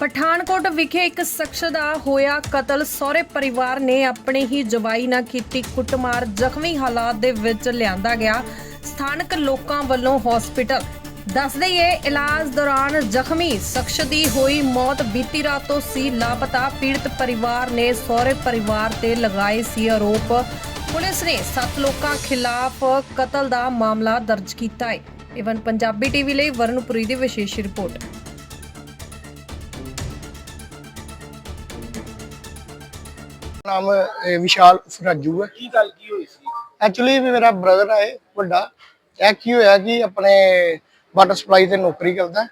ਪਠਾਨਕੋਟ ਵਿਖੇ ਇੱਕ ਸ਼ਖਸ ਦਾ ਹੋਇਆ ਕਤਲ। ਸਹੁਰੇ ਪਰਿਵਾਰ ਨੇ ਆਪਣੇ ਹੀ ਜਵਾਈ ਨਾਲ ਕੀਤੀ ਕੁੱਟਮਾਰ। ਜ਼ਖਮੀ ਹਾਲਾਤ ਦੇ ਵਿੱਚ ਲਿਆਂਦਾ ਗਿਆ ਸਥਾਨਕ ਲੋਕਾਂ ਵੱਲੋਂ ਹਸਪੀਟਲ। ਦੱਸ ਦਈਏ, ਇਲਾਜ ਦੌਰਾਨ ਜ਼ਖਮੀ ਸ਼ਖਸ ਦੀ ਹੋਈ ਮੌਤ ਬੀਤੀ ਰਾਤ ਤੋਂ ਸੀ। ਲਾਪਤਾ ਪੀੜਤ ਪਰਿਵਾਰ ਨੇ ਸਹੁਰੇ ਪਰਿਵਾਰ ਤੇ ਲਗਾਏ ਸੀ ਆਰੋਪ। ਪੁਲਿਸ ਨੇ ਸੱਤ ਲੋਕਾਂ ਖਿਲਾਫ ਕਤਲ ਦਾ ਮਾਮਲਾ ਦਰਜ ਕੀਤਾ ਹੈ। ਇਵਨ ਪੰਜਾਬੀ ਟੀਵੀ ਲਈ ਵਰਨਪੁਰੀ ਦੀ ਵਿਸ਼ੇਸ਼ ਰਿਪੋਰਟ। ਨਾਮ ਅਹ, ਵਿਸ਼ਾਲ ਉਰਫ ਰਾਜੂ ਹੈ। ਕੀ ਗੱਲ ਕੀ ਹੋਈ ਸੀ? ਐਕਚੁਅਲੀ ਮੇਰਾ ਬ੍ਰਦਰ ਹੈ ਵੱਡਾ। ਇਹ ਕੀ ਹੋਇਆ ਕਿ ਆਪਣੇ ਵਾਟਰ ਸਪਲਾਈ ਤੇ ਨੌਕਰੀ ਕਰਦਾ ਹੈ।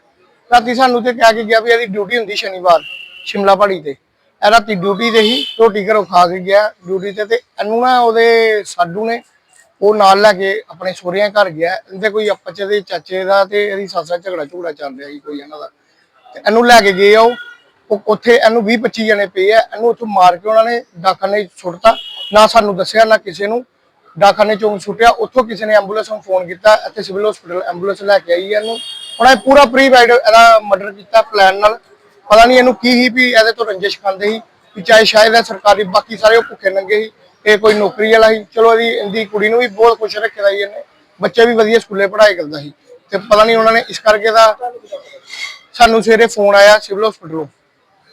ਰਾਤੀ ਸਾਨੂੰ ਤੇ ਕਹਿ ਕੇ ਗਿਆ ਵੀ ਇਹਦੀ ਡਿਊਟੀ ਹੁੰਦੀ ਸ਼ਨੀਵਾਰ ਸ਼ਿਮਲਾ ਪਹਾੜੀ ਤੇ। ਇਹ ਰਾਤੀ ਡਿਊਟੀ ਤੇ ਹੀ ਰੋਟੀ ਘਰੋਂ ਖਾ ਕੇ ਗਿਆ ਡਿਊਟੀ ਤੇ ਤੇ ਇਹਨੂੰ ਨਾ ਉਹਦੇ ਸਾਡੂ ਨੇ ਉਹ ਨਾਲ ਲੈ ਕੇ ਆਪਣੇ ਸਹੁਰਿਆਂ ਘਰ ਗਿਆ। ਇਹਦੇ ਕੋਈ ਆਪਸ ਦੇ ਚਾਚੇ ਦਾ ਤੇ ਇਹਦੀ ਸੱਸ ਦਾ ਝਗੜਾ ਝੂੜਾ ਚੱਲ ਰਿਹਾ ਸੀ ਕੋਈ ਇਹਨਾਂ ਦਾ। ਤੇ ਇਹਨੂੰ ਲੈ ਕੇ ਗਏ ਆ ਉਹ। ਉਹ ਉੱਥੇ ਇਹਨੂੰ 20 25 ਜਣੇ ਪਏ ਆ, ਇਹਨੂੰ ਉੱਥੋਂ ਮਾਰ ਕੇ ਉਹਨਾਂ ਨੇ ਡਾਕਖਾਨੇ 'ਚ ਸੁੱਟਤਾ। ਨਾ ਸਾਨੂੰ ਦੱਸਿਆ, ਨਾ ਕਿਸੇ ਨੂੰ। ਡਾਕਖਾਨੇ ਚੋਂ ਸੁੱਟਿਆ, ਉੱਥੋਂ ਕਿਸੇ ਨੇ ਐਂਬੂਲੈਂਸ ਨੂੰ ਫੋਨ ਕੀਤਾ, ਇੱਥੇ ਸਿਵਲ ਹਸਪੀਟਲ ਐਂਬੂਲੈਂਸ ਲੈ ਕੇ ਆਈ ਹੈ ਇਹਨੂੰ। ਉਹਨਾਂ ਨੇ ਪੂਰਾ ਪ੍ਰੀ ਵਾਈਡ ਇਹਦਾ ਮਰਡਰ ਕੀਤਾ ਪਲਾਨ ਨਾਲ। ਪਤਾ ਨਹੀਂ ਇਹਨੂੰ ਕੀ ਹੀ ਵੀ ਇਹਦੇ ਤੋਂ ਰੰਜਿਸ਼ ਖਾਂਦੇ ਸੀ, ਵੀ ਚਾਹੇ ਸ਼ਾਇਦ ਇਹ ਸਰਕਾਰੀ, ਬਾਕੀ ਸਾਰੇ ਉਹ ਭੁੱਖੇ ਨੰਗੇ ਸੀ, ਇਹ ਕੋਈ ਨੌਕਰੀ ਵਾਲਾ ਸੀ। ਚਲੋ ਇਹਦੀ ਇਹਦੀ ਕੁੜੀ ਨੂੰ ਵੀ ਬਹੁਤ ਖੁਸ਼ ਰੱਖਿਆ ਸੀ ਇਹਨੇ। ਬੱਚੇ ਵੀ ਵਧੀਆ ਸਕੂਲੇ ਪੜ੍ਹਾਈ ਕਰਦਾ ਸੀ। ਤੇ ਪਤਾ ਨਹੀਂ ਉਹਨਾਂ ਨੇ ਇਸ ਕਰਕੇ ਦਾ ਸਾਨੂੰ ਸਵੇਰੇ ਫੋਨ ਆਇਆ ਸਿਵਲ ਹਸਪੀਟਲੋਂ।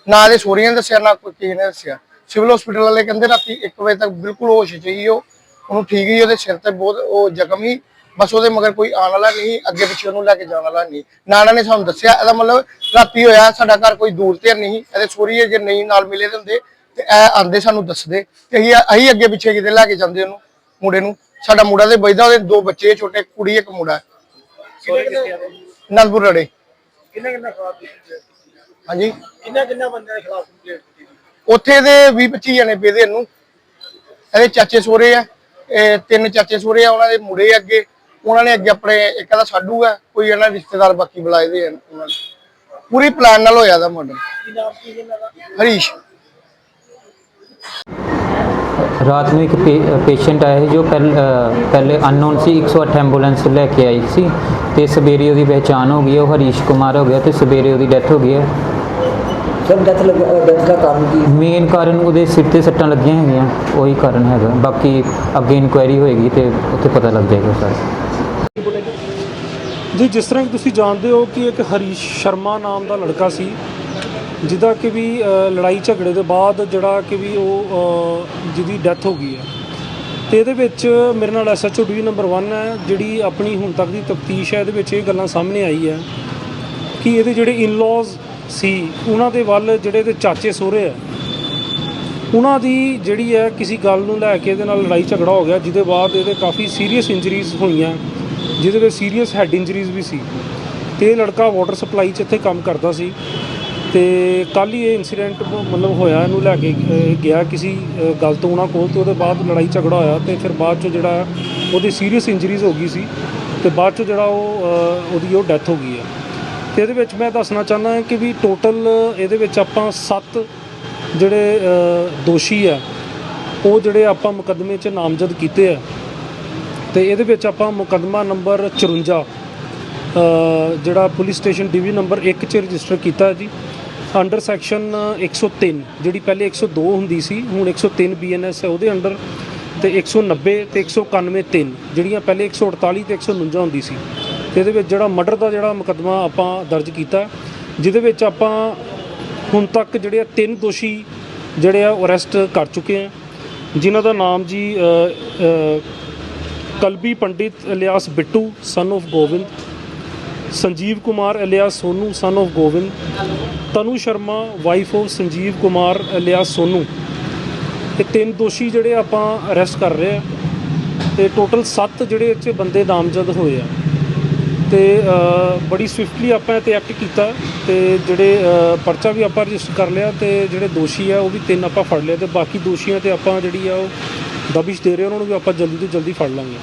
ਨਾ ਦੇ ਸੋਰੀਆਂ ਨੇ ਦੱਸਿਆ ਨਾ ਕੋਈ ਕਿਸੇ ਨੇ ਦੱਸਿਆ। ਸਿਵਲ ਹਸਪੀਟਲ ਵਾਲੇ ਕਹਿੰਦੇ ਰਾਤੀ 1 ਵਜੇ ਤੱਕ ਬਿਲਕੁਲ ਹੋਸ਼ 'ਚ ਹੀ ਉਹ ਉਹਨੂੰ ਠੀਕ ਹੀ ਉਹਦੇ ਸਿਰ ਤੇ ਬਹੁਤ ਉਹ ਜ਼ਖਮ ਹੀ ਬਸ ਉਹਦੇ ਮਗਰ ਕੋਈ ਆਉਣ ਵਾਲਾ ਨਹੀਂ ਅੱਗੇ ਪਿੱਛੇ ਉਹਨੂੰ ਲੈ ਕੇ ਜਾਣ ਵਾਲਾ ਨਹੀਂ। ਨਾ ਇਹਨਾਂ ਨੇ ਸਾਨੂੰ ਦੱਸਿਆ ਇਹਦਾ ਮਤਲਬ ਰਾਤੀ ਹੋਇਆ ਸਾਡਾ ਘਰ ਕੋਈ ਦੂਰ ਤੇ ਨਹੀਂ ਇਹਦੇ ਸੋਰੀਏ ਜੇ ਨਹੀਂ ਨਾਲ ਮਿਲੇ ਦੇ ਹੁੰਦੇ ਤੇ ਇਹ ਆਂਦੇ ਸਾਨੂੰ ਦੱਸਦੇ ਤੇ ਅਸੀਂ ਅਸੀਂ ਅੱਗੇ ਪਿੱਛੇ ਕਿਤੇ ਲੈ ਕੇ ਜਾਂਦੇ ਉਹਨੂੰ ਮੁੰਡੇ ਨੂੰ। ਸਾਡਾ ਮੁੰਡਾ ਤੇ ਬੈਠਦਾ ਉਹਦੇ ਦੋ ਬੱਚੇ ਛੋਟੇ ਕੁੜੀ ਇੱਕ ਮੁੰਡਾ। ਨੰਦਪੁਰ ਰੜੇ। ਕਿੰਨੇ ਕਿੰਨੇ ਕੀਤੀ? ਹਾਂਜੀ। ਕਿੰਨਾ ਕਿੰਨਾ ਬੰਦਿਆਂ ਦੇ ਖਿਲਾਫ ਕੰਪਲੇਂਟ ਕੀਤੀ ਉੱਥੇ ਦੇ 20 25 ਜਣੇ ਪਏ ਦੇ ਇਹਨੂੰ। ਇਹਦੇ ਚਾਚੇ ਸੋਰੇ ਆ ਇਹ ਤਿੰਨ ਚਾਚੇ ਸੋਰੇ ਆ ਉਹਨਾਂ ਦੇ ਮੁੰਡੇ ਅੱਗੇ। ਉਹਨਾਂ ਨੇ ਅੱਗੇ ਆਪਣੇ ਇੱਕ ਦਾ ਸਾਡੂ ਆ ਕੋਈ ਇਹਨਾਂ ਰਿਸ਼ਤੇਦਾਰ ਬਾਕੀ ਬੁਲਾਏ ਦੇ ਆ ਉਹਨਾਂ ਨੇ। ਪੂਰੀ ਪਲਾਨ ਨਾਲ ਹੋਇਆ ਦਾ? ਮਰਡਰ ਹਰੀਸ਼। ਰਾਤ ਨੂੰ ਇੱਕ ਪੇਸ਼ੈਂਟ ਆਇਆ ਸੀ ਜੋ ਪਹਿਲ- ਅ, ਪਹਿਲੇ ਅਨਨੋਨ ਸੀ 108 ਐਂਬੂਲੈਂਸ ਲੈ ਕੇ ਆਈ ਸੀ। ਤੇ ਸਵੇਰੇ ਉਹਦੀ ਪਹਿਚਾਣ ਹੋ ਗਈ ਉਹ ਹਰੀਸ਼ ਕੁਮਾਰ ਹੋ ਗਿਆ ਤੇ ਸਵੇਰੇ ਉਹਦੀ ਡੈਥ ਹੋ ਗਈ ਹੈ। ਸਰ ਡੈਥ ਲੱਗ ਡੈਥ ਦਾ ਕਾਰਨ ਕੀ? ਮੇਨ ਕਾਰਨ ਉਹਦੇ ਸਿਰ ਤੇ ਸੱਟਾਂ ਲੱਗੀਆਂ ਹੈਗੀਆਂ ਉਹੀ ਕਾਰਨ ਹੈਗਾ। ਬਾਕੀ ਅੱਗੇ ਇਨਕੁਆਇਰੀ ਹੋਏਗੀ ਤੇ ਉੱਥੇ ਪਤਾ ਲੱਗ ਜਾਏਗਾ ਸਰ। ਜੀ ਜਿਸ ਤਰ੍ਹਾਂ ਕਿ ਤੁਸੀਂ ਜਾਣਦੇ ਹੋ ਕਿ ਇੱਕ ਹਰੀਸ਼ ਸ਼ਰਮਾ ਨਾਮ ਦਾ ਲੜਕਾ ਸੀ ਜਿਹਦਾ ਕਿ ਵੀ ਅ, ਲੜਾਈ ਝਗੜੇ ਦੇ ਬਾਅਦ ਜਿਹੜਾ ਕਿ ਵੀ ਉਹ ਅ, ਜਿਹਦੀ ਡੈਥ ਹੋ ਗਈ ਹੈ। ਤੇ ਇਹਦੇ ਵਿੱਚ ਮੇਰੇ ਨਾਲ ਐਸਐਚਓ ਡੀ ਨੰਬਰ 1 ਹੈ ਜਿਹੜੀ ਆਪਣੀ ਹੁਣ ਤੱਕ ਦੀ ਤਫਤੀਸ਼ ਹੈ ਇਹਦੇ ਵਿੱਚ ਇਹ ਗੱਲਾਂ ਸਾਹਮਣੇ ਆਈ ਹੈ ਕਿ ਇਹਦੇ ਜਿਹੜੇ ਇਨ-ਲॉज ਸੀ ਉਹਨਾਂ ਦੇ ਵੱਲ ਜਿਹੜੇ ਇਹਦੇ ਚਾਚੇ ਸਹੁਰੇ ਆ ਉਹਨਾਂ ਦੀ ਜਿਹੜੀ ਹੈ ਕਿਸੇ ਗੱਲ ਨੂੰ ਲੈ ਕੇ ਇਹਦੇ ਨਾਲ ਲੜਾਈ ਝਗੜਾ ਹੋ ਗਿਆ ਜਿਹਦੇ ਬਾਅਦ ਇਹਦੇ ਕਾਫੀ ਸੀਰੀਅਸ ਇੰਜਰੀਜ਼ ਹੋਈਆਂ ਜਿਹਦੇ ਵਿੱਚ ਸੀਰੀਅਸ ਹੈਡ ਇੰਜਰੀਜ਼ ਵੀ ਸੀ। ਤੇ ਇਹ ਲੜਕਾ ਵਾਟਰ ਸਪਲਾਈ 'ਚ ਇੱਥੇ ਕੰਮ ਕਰਦਾ ਸੀ ਤੇ ਕੱਲ ਹੀ ਇਹ ਇਨਸੀਡੈਂਟ ਮਤਲਬ ਹੋਇਆ ਇਹਨੂੰ ਲੈ ਕੇ ਗਿਆ ਕਿਸੇ ਅਹ, ਗੱਲ ਤੋਂ ਉਹਨਾਂ ਕੋਲ ਤੇ ਉਹਦੇ ਬਾਅਦ ਲੜਾਈ ਝਗੜਾ ਹੋਇਆ ਤੇ ਫਿਰ ਬਾਅਦ 'ਚ ਜਿਹੜਾ ਉਹਦੀ ਸੀਰੀਅਸ ਇੰਜਰੀਜ਼ ਹੋ ਗਈ ਸੀ ਤੇ ਬਾਅਦ 'ਚ ਜਿਹੜਾ ਉਹ ਉਹਦੀ ਉਹ ਡੈਥ ਹੋ ਗਈ ਹੈ। ਤੇ ਇਹਦੇ ਵਿੱਚ ਮੈਂ ਦੱਸਣਾ ਚਾਹੁੰਦਾ ਕਿ ਵੀ ਟੋਟਲ ਇਹਦੇ ਵਿੱਚ ਆਪਾਂ 7 ਜਿਹੜੇ ਦੋਸ਼ੀ ਆ, ਉਹ ਜਿਹੜੇ ਆਪਾਂ ਮੁਕੱਦਮੇ 'ਚ ਨਾਮਜ਼ਦ ਕੀਤੇ ਆ। ਤੇ ਇਹਦੇ ਵਿੱਚ ਆਪਾਂ ਮੁਕੱਦਮਾ ਨੰਬਰ 54 ਜਿਹੜਾ ਪੁਲਿਸ ਸਟੇਸ਼ਨ ਡਿਵੀਜ਼ਨ ਨੰਬਰ 1 'ਚ ਰਜਿਸਟਰ ਕੀਤਾ ਜੀ। ਅੰਡਰ ਸੈਕਸ਼ਨ 103 ਜਿਹੜੀ ਪਹਿਲੇ 102 ਹੁੰਦੀ ਸੀ, ਹੁਣ 103 ਬੀਐਨਐਸ ਹੈ ਉਹਦੇ ਅੰਡਰ, ਤੇ 190 ਤੇ 191 3 ਜਿਹੜੀਆਂ ਪਹਿਲੇ 148 ਤੇ 149 ਹੁੰਦੀ ਸੀ। ਤੇ ਇਹਦੇ ਵਿੱਚ ਜਿਹੜਾ ਮਰਡਰ ਦਾ ਜਿਹੜਾ ਮੁਕੱਦਮਾ ਆਪਾਂ ਦਰਜ ਕੀਤਾ ਜਿਹਦੇ ਵਿੱਚ ਆਪਾਂ ਹੁਣ ਤੱਕ ਜਿਹੜੇ ਆ ਤਿੰਨ ਦੋਸ਼ੀ ਜਿਹੜੇ ਆ ਅਰੈਸਟ ਕਰ ਚੁੱਕੇ ਆ, ਜਿਨ੍ਹਾਂ ਦਾ ਨਾਮ ਜੀ ਕਲਬੀ Pandit alias Bittu son of Gobind Sanjeev Kumar alias Sonu son of Gobind Tanu Sharma wife of Sanjeev Kumar alias Sonu. ਇਹ ਤਿੰਨ ਦੋਸ਼ੀ ਜਿਹੜੇ ਆਪਾਂ ਅਰੈਸਟ ਕਰ ਰਹੇ ਆ, ਤੇ ਟੋਟਲ 7 ਜਿਹੜੇ ਇਹ ਬੰਦੇ ਨਾਮਜ਼ਦ ਹੋਏ ਆ। ਤੇ ਬੜੀ ਸਵਿਫਟਲੀ ਆਪਾਂ ਇਹ ਤੇ ਐਕਟ ਕੀਤਾ ਤੇ ਜਿਹੜੇ ਪਰਚਾ ਵੀ ਆਪਾਂ ਰਜਿਸਟਰ ਕਰ ਲਿਆ ਤੇ ਜਿਹੜੇ ਦੋਸ਼ੀ ਆ ਉਹ ਵੀ ਤਿੰਨ ਆਪਾਂ ਫੜ ਲਿਆ ਤੇ ਬਾਕੀ ਦੋਸ਼ੀਆਂ ਤੇ ਆਪਾਂ ਜਿਹੜੀ ਆ ਉਹ ਦਬਿਸ਼ ਦੇ ਰਹੇ ਉਹਨਾਂ ਨੂੰ ਵੀ ਆਪਾਂ ਜਲਦੀ ਤੋਂ ਜਲਦੀ ਫੜ ਲਾਂਗੇ।